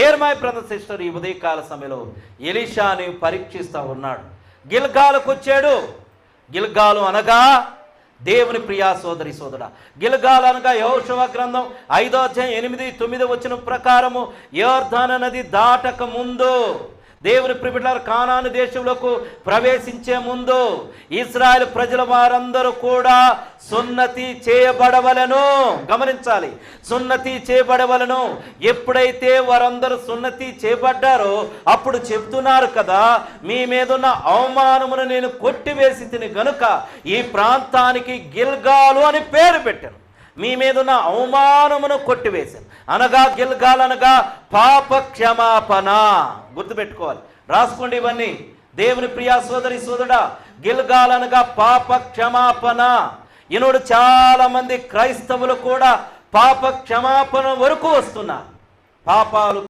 Dare my brother sister ఈ ఉదయకాల సమయంలో ఎలీషాని పరీక్షిస్తూ ఉన్నాడు. గిల్గాలకు వచ్చాడు గిల్గాలు అనగా దేవుని ప్రియా సోదరి సోదర. గిల్గాల్ అనగా యహోషవ గ్రంథం ఐదో అధ్యాయం ఎనిమిది తొమ్మిది వచ్చిన ప్రకారము. యోర్ధాన నది దాటక ముందు దేవుని ప్రిబిడ్లారు కానాను దేశంలోకి ప్రవేశించే ముందు ఇస్రాయల్ ప్రజల వారందరూ కూడా సున్నతి చేయబడవలను. గమనించాలి. సున్నతి చేయబడవలను. ఎప్పుడైతే వారందరూ సున్నతి చేయబడ్డారో అప్పుడు చెప్తున్నారు కదా మీ మీదున్న అవమానమును నేను కొట్టివేసి తిని గనుక ఈ ప్రాంతానికి గిల్గాలు అని పేరు పెట్టాను మీ మీదున్న అవమానమును కొట్టివేశాను. అనగా గిల్గాలనగా పాప క్షమాపణ గుర్తుపెట్టుకోవాలి. రాసుకోండి ఇవన్నీ. దేవుని ప్రియా సోదరి సోదరుడా గిల్గాలనగా పాప క్షమాపణ ఈనాడు చాలా మంది క్రైస్తవులు కూడా పాప క్షమాపణ వరకు వస్తున్నారు. పాపాలు